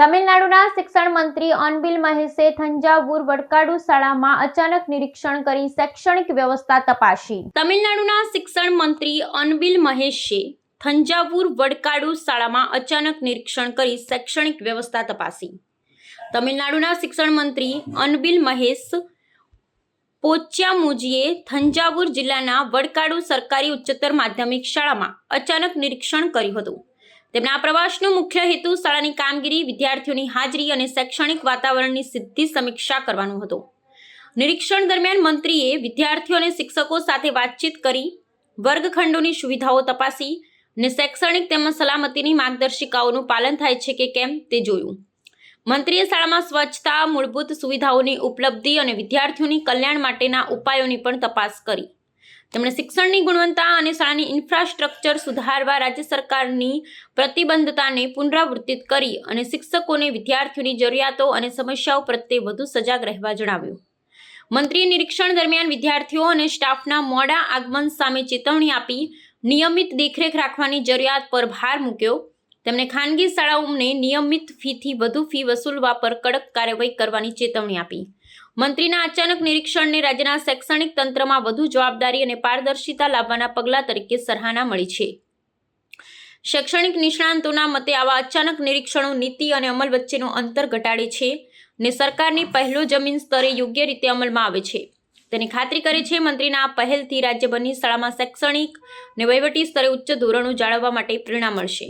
તમિલનાડુના શિક્ષણ મંત્રી અનબિલ મહેશે થંજાવુર વડકાડુ શાળામાં અચાનક નિરીક્ષણ કરી શૈક્ષણિક વ્યવસ્થા તપાસી. તમિલનાડુના શિક્ષણ મંત્રી અનબિલ મહેશે થંજાવુર વડકાડુ શાળામાં અચાનક નિરીક્ષણ કરી શૈક્ષણિક વ્યવસ્થા તપાસી. તમિલનાડુના શિક્ષણ મંત્રી અનબિલ મહેશ પોચ્યામુજીએ થંજાવુર જિલ્લાના વડકાડુ સરકારી ઉચ્ચતર માધ્યમિક શાળામાં અચાનક નિરીક્ષણ કર્યું હતું. તેમના આ પ્રવાસનો મુખ્ય હેતુ શાળાની કામગીરી, વિદ્યાર્થીઓની હાજરી અને શૈક્ષણિક વાતાવરણની સીધી સમીક્ષા કરવાનો હતો. નિરીક્ષણ દરમિયાન મંત્રીએ વિદ્યાર્થીઓ અને શિક્ષકો સાથે વાતચીત કરી, વર્ગખંડોની સુવિધાઓ તપાસી અને શૈક્ષણિક તેમજ સલામતીની માર્ગદર્શિકાઓનું પાલન થાય છે કે કેમ તે જોયું. મંત્રીએ શાળામાં સ્વચ્છતા, મૂળભૂત સુવિધાઓની ઉપલબ્ધિ અને વિદ્યાર્થીઓની કલ્યાણ માટેના ઉપાયોની પણ તપાસ કરી. તેમણે શિક્ષણની ગુણવત્તા અને શાળાની ઇન્ફ્રાસ્ટ્રક્ચર સુધારવા રાજ્ય સરકારની પ્રતિબદ્ધતાને પુનરાવર્તિત કરી અને શિક્ષકોને વિદ્યાર્થીઓની જરૂરિયાતો અને સમસ્યાઓ પ્રત્યે વધુ સજાગ રહેવા જણાવ્યું. મંત્રીએ નિરીક્ષણ દરમિયાન વિદ્યાર્થીઓ અને સ્ટાફના મોડા આગમન સામે ચેતવણી આપી નિયમિત દેખરેખ રાખવાની જરૂરિયાત પર ભાર મૂક્યો. તેમણે ખાનગી શાળાઓને નિયમિત ફીથી વધુ ફી વસૂલવા પર કડક કાર્યવાહી કરવાની ચેતવણી આપી. મંત્રીના અચાનક નિરીક્ષણને રાજ્યના શૈક્ષણિક તંત્રમાં વધુ જવાબદારી અને પારદર્શિતા લાવવાના પગલાં તરીકે સરાહના મળી છે. શૈક્ષણિક નિષ્ણાંતોના મતે આવા અચાનક નિરીક્ષણો નીતિ અને અમલ વચ્ચેનું અંતર ઘટાડે છે ને સરકારની પહેલો જમીન સ્તરે યોગ્ય રીતે અમલમાં આવે છે. તેની ખાતરી કરે છે મંત્રીના આ પહેલથી રાજ્યભરની શાળામાં શૈક્ષણિક અને વહીવટી સ્તરે ઉચ્ચ ધોરણો જાળવવા માટે પ્રેરણા મળશે.